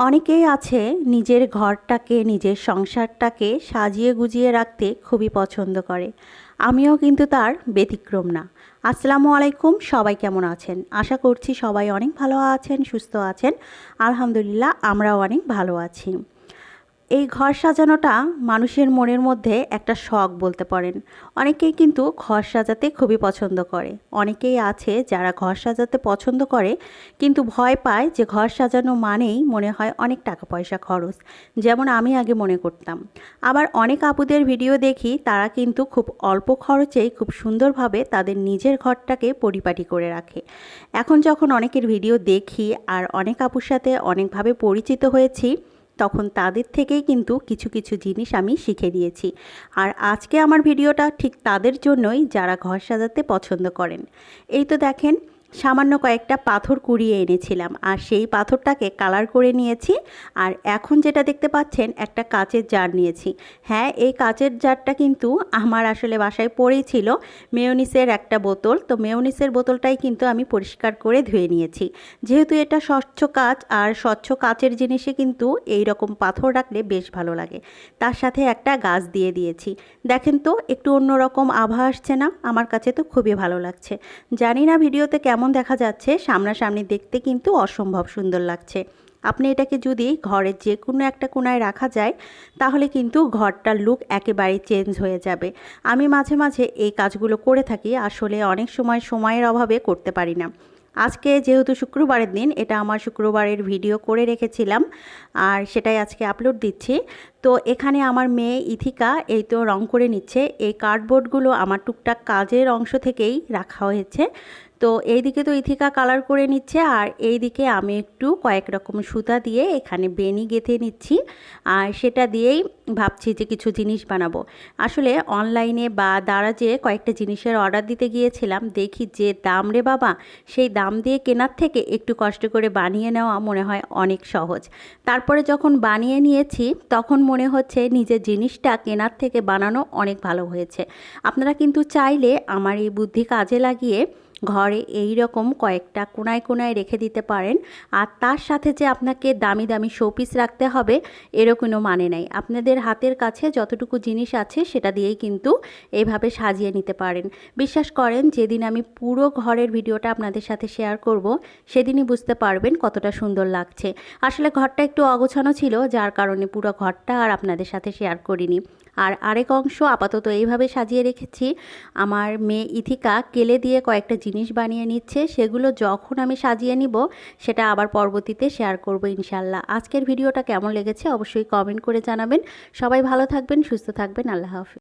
অনেকেই আছে নিজের ঘরটাকে, নিজের সংসারটাকে সাজিয়ে গুজিয়ে রাখতে খুবই পছন্দ করে। আমিও কিন্তু তার ব্যতিক্রম না। আসসালামু আলাইকুম, সবাই কেমন আছেন? আশা করছি সবাই অনেক ভালো আছেন, সুস্থ আছেন। আলহামদুলিল্লাহ, আমরাও অনেক ভালো আছি। এই ঘর সাজানোটা মানুষের মনের মধ্যে একটা শখ বলতে পারেন। অনেকেই কিন্তু ঘর সাজাতে খুবই পছন্দ করে। অনেকেই আছে যারা ঘর সাজাতে পছন্দ করে, কিন্তু ভয় পায় যে ঘর সাজানো মানেই মনে হয় অনেক টাকা পয়সা খরচ, যেমন আমি আগে মনে করতাম। আবার অনেক আপুদের ভিডিও দেখি, তারা কিন্তু খুব অল্প খরচেই খুব সুন্দরভাবে তাদের নিজের ঘরটাকে পরিপাটি করে রাখে। এখন যখন অনেকের ভিডিও দেখি আর অনেক আপুর সাথে অনেকভাবে পরিচিত হয়েছি তখন তাদের থেকেই কিন্তু কিছু কিছু জিনিস আমি শিখে নিয়েছি আর আজকে আমার ভিডিওটা ঠিক তাদের জন্যই যারা ঘর সাজাতে পছন্দ করেন। এই তো দেখেন সামান্য কয়েকটা পাথর কুড়িয়ে এনেছিলাম আর সেই পাথরটাকে কালার করে নিয়েছি আর এখন যেটা দেখতে পাচ্ছেন একটা কাচের জার নিয়েছি। হ্যাঁ এই কাচের জারটা কিন্তু আমার আসলে বাসায় পড়েই ছিল মেয়নিসের একটা বোতল। তো মেয়নিসের বোতলটাই কিন্তু আমি পরিষ্কার করে ধুয়ে নিয়েছি। যেহেতু এটা স্বচ্ছ কাচ আর স্বচ্ছ কাচের জিনিসে কিন্তু এই রকম পাথর রাখলে বেশ ভালো লাগে। তার সাথে একটা গাছ দিয়ে দিয়েছি। দেখেন তো, একটু অন্যরকম আভা আসছে না? আমার কাছে তো খুবই ভালো লাগছে। জানি না ভিডিওতে কেমন যেমন দেখা যাচ্ছে, সামনাসামনি দেখতে কিন্তু অসম্ভব সুন্দর লাগছে। আপনি এটাকে যদি ঘরের যে কোনো একটা কোনায় রাখা যায়, তাহলে কিন্তু ঘরটার লুক একেবারেই চেঞ্জ হয়ে যাবে। আমি মাঝে মাঝে এই কাজগুলো করে থাকি, আসলে অনেক সময় সময়ের অভাবে করতে পারি না। আজকে যেহেতু শুক্রবারের দিন, এটা আমার শুক্রবারের ভিডিও করে রেখেছিলাম, আর সেটাই আজকে আপলোড দিচ্ছি। তো এখানে আমার মেয়ে ইথিকা এই তো রং করে নিচ্ছে। এই কার্ডবোর্ডগুলো আমার টুকটাক কাজের অংশ থেকেই রাখা হয়েছে। তো এই দিকে তো ইথিকা কালার করে নিচ্ছে আর এই দিকে আমি একটু কয়েক রকম সুতা দিয়ে এখানে বেনি গেঁথে নিচ্ছি। আর সেটা দিয়েই ভাবছি যে কিছু জিনিস বানাবো। আসলে অনলাইনে বা দারাজে কয়েকটা জিনিসের অর্ডার দিতে গিয়েছিলাম। দেখি যে দাম রে বাবা, সেই দাম দিয়ে কেনার থেকে একটু কষ্ট করে বানিয়ে নেওয়া মনে হয় অনেক সহজ। তারপরে যখন বানিয়ে নিয়েছি, তখন মনে হচ্ছে নিজের জিনিসটা কেনার থেকে বানানো অনেক ভালো হয়েছে। আপনারা কিন্তু চাইলে আমার এই বুদ্ধি কাজে লাগিয়ে ঘরে এই রকম কয়েকটা কোনায় কোনায় রেখে দিতে পারেন। আর তার সাথে যে আপনাকে দামি দামি শোপিস রাখতে হবে এরও কোনো মানে নাই। আপনাদের হাতের কাছে যতটুকু জিনিস আছে, সেটা দিয়েই কিন্তু এইভাবে সাজিয়ে নিতে পারেন। বিশ্বাস করেন, যেদিন আমি পুরো ঘরের ভিডিওটা আপনাদের সাথে শেয়ার করব, সেদিনই বুঝতে পারবেন কতটা সুন্দর লাগছে। আসলে ঘরটা একটু অগোছানো ছিল, যার কারণে পুরো ঘরটা আর আপনাদের সাথে শেয়ার করিনি। আর আরেক অংশ আপাতত এইভাবে সাজিয়ে রেখেছি। আমার মেয়ে ইথিকা কেলে দিয়ে কয়েকটা জিনিস বানিয়ে নিচ্ছে, সেগুলো যখন আমি সাজিয়ে নিব, সেটা আবার পরবর্তীতে শেয়ার করব ইনশাল্লাহ আজকের ভিডিওটা কেমন লেগেছে অবশ্যই কমেন্ট করে জানাবেন। সবাই ভালো থাকবেন, সুস্থ থাকবেন, আল্লাহ হাফিজ।